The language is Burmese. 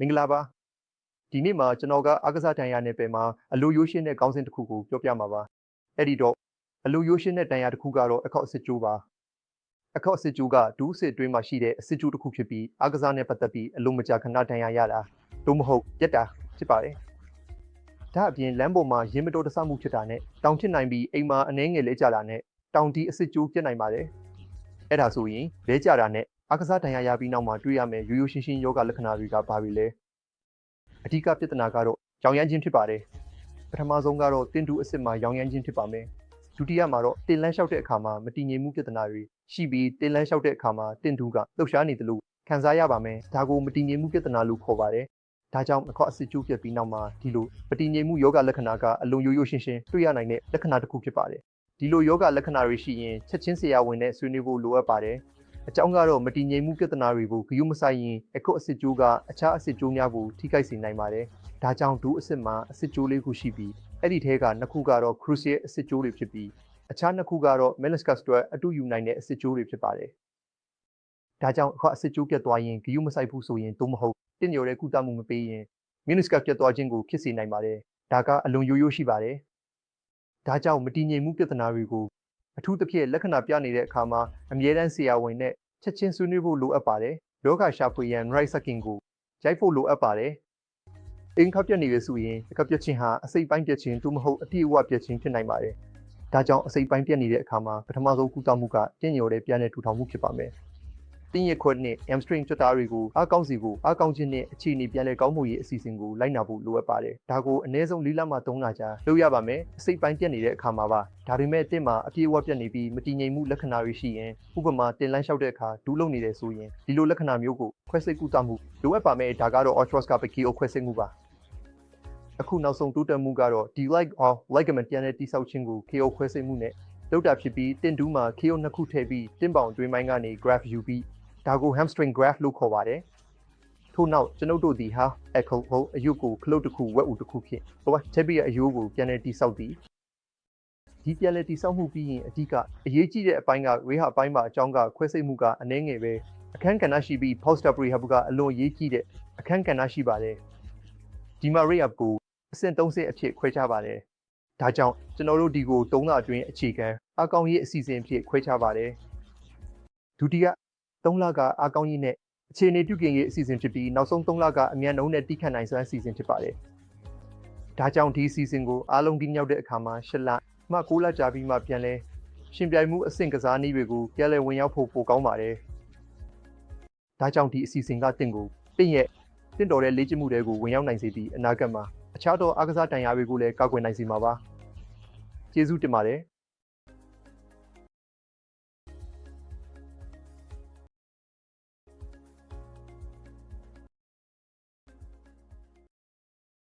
မင်္ဂလာပါဒီနေ့မှာကျွန်တော်ကအားကစားတန်ရာနယ်ပယ်မှာအလိုရိုးရှင်းတဲ့ခေါင်းစဉ်တစ်ခုကိုပြောပြမှာပါအဲ့ဒီတော့အလိုရိုးရှင်းတဲ့တန်ရာတစ်ခုကတော့အခောက်အစစ်ကျိုးပါအခောက်အစစ်ကျိုးကဒူးစစ်အတွင်းမှာရှိတဲ့အစစ်ကျိုးတစ်ခုဖြစ်ပြီးအားကစားနဲ့ပတ်သက်ပြီးအလိုမကြာခဏတန်ရာရတာလို့မဟုတ်ပြက်တာဖြစ်ပါတယ်ဒါအပြင်လမ်းပေါ်မှာရင်းမတော်တဆမှုဖြစ်တာနဲ့တောင်ဖြစ်နိုင်ပြီးအိမ်မှာအနှဲငယ်လဲကြတာနဲ့တောင်တီအစစ်ကျိုးပြက်နိုင်ပါတယ်အဲ့ဒါဆိုရင်လဲကြတာနဲ့ အားကစားတန်ရာရပြီးနောက်မှာတွေ့ရမယ်ရိုးရိုးရှင်းရှင်းယောဂလက္ခဏာတွေကဘာတွေလဲအဓိကပြဿနာကတော့ရောင်ရမ်းခြင်းဖြစ်ပါတယ်ပထမဆုံးကတော့တင်တူအစ်စ်မှာရောင်ရမ်းခြင်းဖြစ်ပါမယ်ဒုတိယမှာတော့တင်လန်းလျှောက်တဲ့အခါမှာမတည်ငြိမ်မှုပြဿနာတွေရှိပြီးတင်လန်းလျှောက်တဲ့အခါမှာတင်တူကလှုပ်ရှားနေတယ်လို့ခံစားရပါမယ်ဒါကိုမတည်ငြိမ်မှုပြဿနာလို့ခေါ်ပါတယ်ဒါကြောင့်အခေါက်အစစ်ကျိုးပြက်ပြီးနောက်မှာဒီလိုမတည်ငြိမ်မှုယောဂလက္ခဏာကအလုံးရိုးရိုးရှင်းရှင်းတွေ့ရနိုင်တဲ့လက္ခဏာတစ်ခုဖြစ်ပါတယ်ဒီလိုယောဂလက္ခဏာတွေရှိရင်ချက်ချင်းဆရာဝန်နဲ့ဆွေးနွေးဖို့လိုအပ်ပါတယ် အကြောင်းကတော့မတည်ငြိမ်မှုပြဿနာတွေကိုဂရုမစိုက်ရင်အခုအစစ်ကျိုးကအခြားအစစ်ကျိုးများကိုထိခိုက်စေနိုင်ပါတယ်။ဒါကြောင့်ဒူးအစစ်မှာအစစ်ကျိုးလေးခုရှိပြီးအဲ့ဒီထဲကနှစ်ခုကတော့ crucial အစစ်ကျိုးတွေဖြစ်ပြီးအခြားနှစ်ခုကတော့ meniscus အတွက်အတူယူနိုင်တဲ့အစစ်ကျိုးတွေဖြစ်ပါတယ်။ဒါကြောင့်အခုအစစ်ကျိုးပြတ်သွားရင်ဂရုမစိုက်ဘူးဆိုရင်သို့မဟုတ်တင့်လျော်တဲ့ကုသမှုမပေးရင် meniscus ပြတ်သွားခြင်းကိုဖြစ်စေနိုင်ပါတယ်။ဒါကအလွန်ရိုးရိုးရှိပါတယ်။ဒါကြောင့်မတည်ငြိမ်မှုပြဿနာတွေကို အထူးသဖြင့်လက္ခဏာပြနေတဲ့အခါမှာအမြဲတမ်းဆရာဝန်နဲ့ချက်ချင်းဆွေးနွေးဖို့လိုအပ်ပါတယ်။လောကရှာဖွေရန် right second ကိုရိုက်ဖို့လိုအပ်ပါတယ်။အင်းခပ်ပြက်နေရဆိုရင်အခပ်ပြက်ခြင်းဟာအစိတ်ပိုင်းပြက်ခြင်းသို့မဟုတ်အတိအဝပြက်ခြင်းဖြစ်နိုင်ပါတယ်။ဒါကြောင့်အစိတ်ပိုင်းပြက်နေတဲ့အခါမှာပထမဆုံးကုသမှုကတင့်လျော်တဲ့ပြန်လည်ထူထောင်မှုဖြစ်ပါမယ်။ တင်းရခွက်နဲ့ hamstring ကြွတာတွေကိုအားကောင်းစီကိုအားကောင်းခြင်းနဲ့အခြေအနေပြန်လည်ကောင်းမှုရေးအစီအစဉ်ကိုလိုက်နာဖို့လိုအပ်ပါတယ်။ဒါကိုအနည်းဆုံး၄လမှ၃လကြာလုပ်ရပါမယ်။အစိတ်ပိုင်းပြက်နေတဲ့အခါမှာပါဒါပေမဲ့တင့်မှာအပြည့်အဝပြက်နေပြီးမတည်ငြိမ်မှုလက္ခဏာတွေရှိရင်ဥပမာတင်လန်းလျှောက်တဲ့အခါဒူးလုံနေတယ်ဆိုရင်ဒီလိုလက္ခဏာမျိုးကိုခွဲစိတ်ကုသမှုလိုအပ်ပါမယ်ဒါကတော့ arthroscopic KO ခွဲစိတ်မှုပါအခုနောက်ဆုံးတိုးတက်မှုကတော့ D-like or ligament ပြန်လည်တိဆောက်ခြင်းကို KO ခွဲစိတ်မှုနဲ့လောက်တာဖြစ်ပြီးတင်တူးမှာ KO နှစ်ခုထည့်ပြီးတင်းပေါင်တွင်းပိုင်းကနေ graph ယူပြီး ဒါကို hamstring graph လို့ခေါ်ပါတယ်ထို့နောက်ကျွန်ုပ်တို့ဒီဟာ ankle ဟုတ်အယုတ်ကိုခလုတ်တစ်ခုဝက်ဦးတစ်ခုဖြင့်ဟိုပါချက်ပြီးအယိုးကိုပြန်လည်တိဆောက်သည်ဒီပြန်လည်တိဆောက်မှုပြီးရင်အဓိကအရေးကြီးတဲ့အပိုင်းကဝေးဟာအပိုင်းမှာအကြောင်းကခွဲစိတ်မှုကအနည်းငယ်ပဲအခန်းကဏ္ဍရှိပြီး post op rehab ကအလွန်ရေးကြီးတဲ့အခန်းကဏ္ဍရှိပါတယ်ဒီမှာ rehab ကိုအဆင့်30အဖြစ်ခွဲခြားပါတယ်ဒါကြောင့်ကျွန်တော်တို့ဒီကို3လအတွင်းအခြေခံအကောင်းရေးအစီအစဉ်အဖြစ်ခွဲခြားပါတယ်ဒုတိယ 3လကအားကောင်းရေးနဲ့အခြေအနေပြုပြင်ရေးအစီအစဉ်ဖြစ်ပြီးနောက်ဆုံး3လကအမြန်နှုံးနဲ့တီးခတ်နိုင်စွမ်းအစီအစဉ်ဖြစ်ပါတယ်။ဒါကြောင့်ဒီအစီအစဉ်ကိုအားလုံးပြီးမြောက်တဲ့အခါမှာ10လမှ9လကြာပြီးမှပြန်လဲရှင်ပြိုင်မှုအဆင့်ကစားနည်းတွေကိုပြန်လဲဝင်ရောက်ဖို့ပိုကောင်းပါတယ်။ဒါကြောင့်ဒီအစီအစဉ်ကတင့်ကိုတင့်ရဲ့တင့်တော်တဲ့လေ့ကျင့်မှုတွေကိုဝင်ရောက်နိုင်စေပြီးအနာဂတ်မှာအခြားသောအားကစားတန်ရာတွေကိုလည်းကာကွယ်နိုင်စေမှာပါ။ကျေးဇူးတင်ပါတယ်။